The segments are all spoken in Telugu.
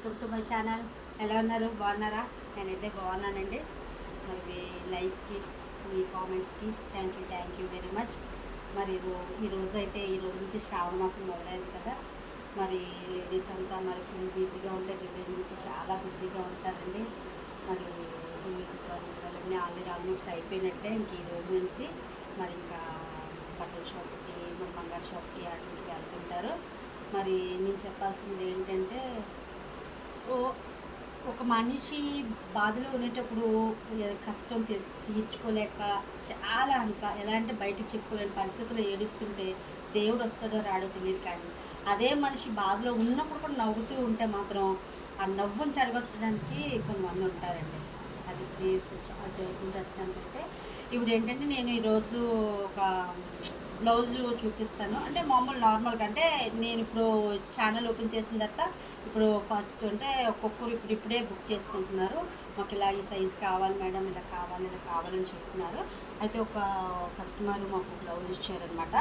Welcome to my channel. ఎలా ఉన్నారు? బాగున్నారా? నేనైతే బాగున్నానండి. మరి మీ లైక్స్కి మీ కామెంట్స్కి thank you thank you very much మరి ఈరోజు ఈ అయితే ఈ రోజు నుంచి శ్రావణ మాసం మొదలైంది కదా. మరి లేడీస్ అంతా మరి ఫుల్ బిజీగా ఉంటారు ఈ నుంచి చాలా బిజీగా ఉంటారండి. మరి మ్యూజిక్ వాళ్ళని ఆల్రెడీ ఆల్మోస్ట్ అయిపోయినట్టే ఇంక ఈ రోజు నుంచి మరి ఇంకా బట్టల షాప్కి బంగారు షాప్కి అటుకి వెళ్తుంటారు. మరి నేను చెప్పాల్సింది ఏంటంటే ఒక మనిషి బాధలో ఉండేటప్పుడు కష్టం తీర్చుకోలేక చాలా ఇంకా ఎలా అంటే బయటకు చెప్పుకోలేని పరిస్థితుల్లో ఏడుస్తుంటే దేవుడు వస్తాడో రాడో తెలియదు కానీ అదే మనిషి బాధలో ఉన్నప్పుడు కూడా నవ్వుతూ ఉంటే మాత్రం ఆ నవ్వుని చెడగొట్టడానికి కొంతమంది ఉంటారండి. అది చేసి చాలా జరుగుతుంది అంటే ఇప్పుడు ఏంటంటే నేను ఈరోజు ఒక బ్లౌజ్ చూపిస్తాను. అంటే మామూలు నార్మల్గా అంటే నేను ఇప్పుడు ఛానల్ ఓపెన్ చేసిన తర్వాత ఇప్పుడు ఫస్ట్ అంటే ఒక్కొక్కరు ఇప్పుడు ఇప్పుడే బుక్ చేసుకుంటున్నారు. మాకు ఇలా ఈ సైజ్ కావాలి మేడం ఇలా కావాలి ఇలా కావాలని చెప్తున్నారు. అయితే ఒక కస్టమర్ మాకు బ్లౌజ్ ఇచ్చారనమాట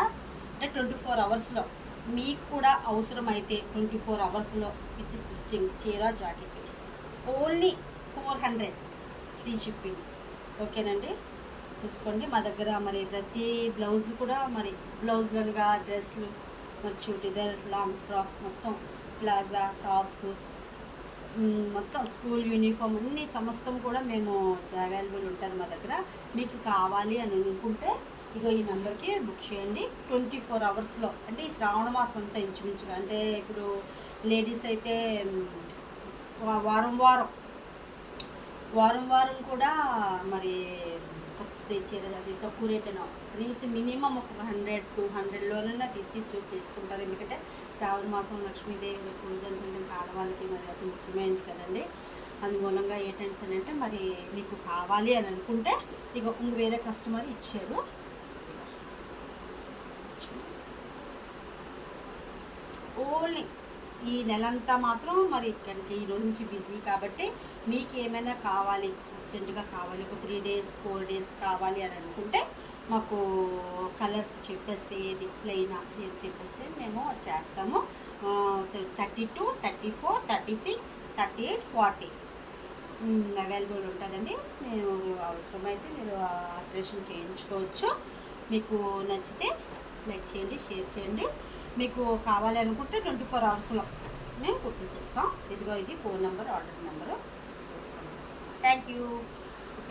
అంటే ట్వంటీ ఫోర్ అవర్స్లో మీకు కూడా అవసరం అయితే ట్వంటీ ఫోర్ అవర్స్లో విత్ స్టిచ్చింగ్ చీర jacket only four hundred free shipping ఓకేనండి? చూసుకోండి. మా దగ్గర మరి ప్రతి బ్లౌజ్ కూడా మరి బ్లౌజ్లుగా డ్రెస్సులు మరి చూటిదర్ లాంగ్ ఫ్రాక్ మొత్తం ప్లాజా టాప్స్ మొత్తం స్కూల్ యూనిఫామ్ అన్ని సమస్తం కూడా మేము అవైలబుల్ ఉంటుంది మా దగ్గర. మీకు కావాలి అని అనుకుంటే ఇగో ఈ నెంబర్కి బుక్ చేయండి. ట్వంటీ ఫోర్ అవర్స్లో అంటే ఈ శ్రావణ మాసం అంతా ఇంచుమించుగా అంటే ఇప్పుడు లేడీస్ అయితే వా- వారం వారం వారం వారం కూడా మరి కొత్త అది తక్కువ రేటేనో ప్లీజ్ మినిమం ఒక హండ్రెడ్ టూ హండ్రెడ్లోనైనా తీసి చూస్ చేసుకుంటారు ఎందుకంటే శ్రావణ మాసం లక్ష్మీదేవి పూజన్స్ అంటే ఇంకా ఆడవాళ్ళకి మరి అది ముఖ్యమైనది కదండి. అందుమూలంగా ఏంటంటే అంటే మరి మీకు కావాలి అని అనుకుంటే ఇక ఇంక వేరే కస్టమర్ ఇచ్చారు. ఓన్లీ ఈ నెలంతా మాత్రం మరి కనుక ఈ రోజు నుంచి బిజీ కాబట్టి మీకు ఏమైనా కావాలి అర్జెంటుగా కావాలి ఒక త్రీ డేస్ ఫోర్ డేస్ కావాలి అని అనుకుంటే మాకు కలర్స్ చెప్పేస్తే ఏది ప్లెయిన్ ఏది చెప్పేస్తే మేము చేస్తాము. Thirty two thirty four thirty six thirty eight forty available ఉంటుందండి. మేము అవసరమైతే మీరు ఆపరేషన్ చేయించుకోవచ్చు. మీకు నచ్చితే లైక్ చేయండి షేర్ చేయండి. మీకు కావాలి అనుకుంటే ట్వంటీ ఫోర్ అవర్స్లో మేము కుట్టిస్తాం ఇదిగో ఇది ఫోన్ నెంబర్ ఆర్డర్ నెంబరు. చూసుకోండి. Thank you